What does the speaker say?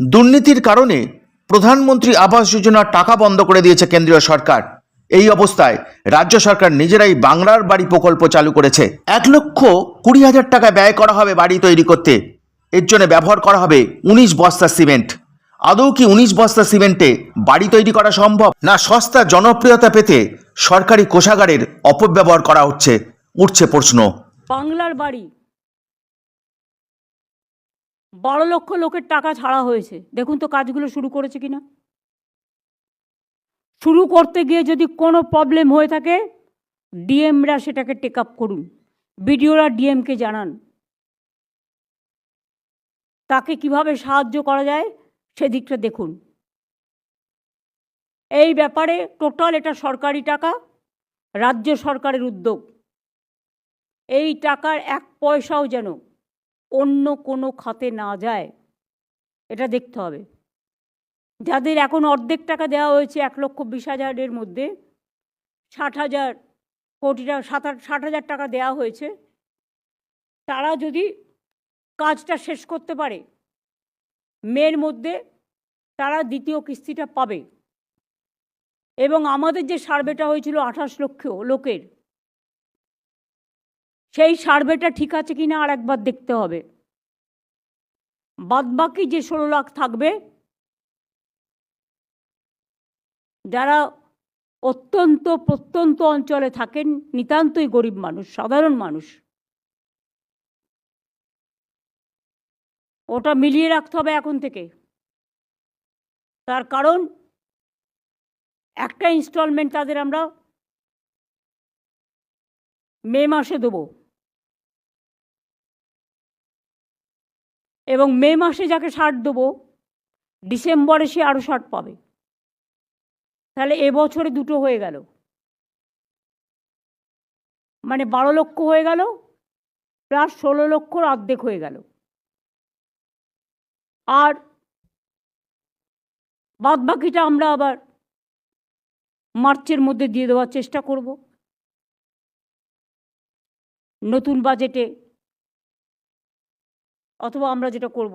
দুর্নীতির কারণে প্রধানমন্ত্রী আবাস যোজনার টাকা বন্ধ করে দিয়েছে কেন্দ্রীয় সরকার। এই অবস্থায় রাজ্য সরকার নিজেরাই বাংলার বাড়ি প্রকল্প চালু করেছে। এক লক্ষ কুড়ি হাজার টাকা ব্যয় করা হবে বাড়ি তৈরি করতে। এর জন্য ব্যবহার করা হবে উনিশ বস্তা সিমেন্ট। আদৌ কি উনিশ বস্তা সিমেন্টে বাড়ি তৈরি করা সম্ভব? না, সস্তা জনপ্রিয়তা পেতে সরকারি কোষাগারের অপব্যবহার করা হচ্ছে, উঠছে প্রশ্ন। বাংলার বাড়ি বারো লক্ষ লোকের টাকা ছাড়া হয়েছে। দেখুন তো কাজগুলো শুরু করেছে কিনা। শুরু করতে গিয়ে যদি কোনো প্রবলেম হয়ে থাকে ডিএমরা সেটাকে টেক আপ করুন। বিডিওরা ডিএমকে জানান। তাকে কীভাবে সাহায্য করা যায়, সেদিকটা দেখুন। এই ব্যাপারে টোটাল এটা সরকারি টাকা, রাজ্য সরকারের উদ্যোগ। এই টাকার এক পয়সাও যেন অন্য কোনো খাতে না যায়, এটা দেখতে হবে। যাদের এখন অর্ধেক টাকা দেওয়া হয়েছে, এক লক্ষ বিশ হাজারের মধ্যে ষাট হাজার কোটি টাকা, সাত ষাট হাজার টাকা দেওয়া হয়েছে, তারা যদি কাজটা শেষ করতে পারে, মের মধ্যে তারা দ্বিতীয় কিস্তিটা পাবে। এবং আমাদের যে সার্ভেটা হয়েছিল আঠাশ লক্ষ লোকের সেই সার্ভেটা ঠিক আছে কি না আর একবার দেখতে হবে। বাদবাকি যে ষোলো লাখ থাকবে, যারা অত্যন্ত প্রত্যন্ত অঞ্চলে থাকেন, নিতান্তই গরিব মানুষ, সাধারণ মানুষ, ওটা মিলিয়ে রাখতে হবে এখন থেকে। তার কারণ, একটা ইনস্টলমেন্ট তাদের আমরা মে মাসে দেবো। এবং মে মাসে যাকে ষাট দেবো, ডিসেম্বরে সে আরও ষাট পাবে। তাহলে এবছরে দুটো হয়ে গেল। মানে বারো লক্ষ হয়ে গেল, প্লাস ষোলো লক্ষর অর্ধেক হয়ে গেল। আর বাদ বাকিটা আমরা আবার মার্চের মধ্যে দিয়ে দেওয়ার চেষ্টা করব। নতুন বাজেটে অথবা আমরা যেটা করব।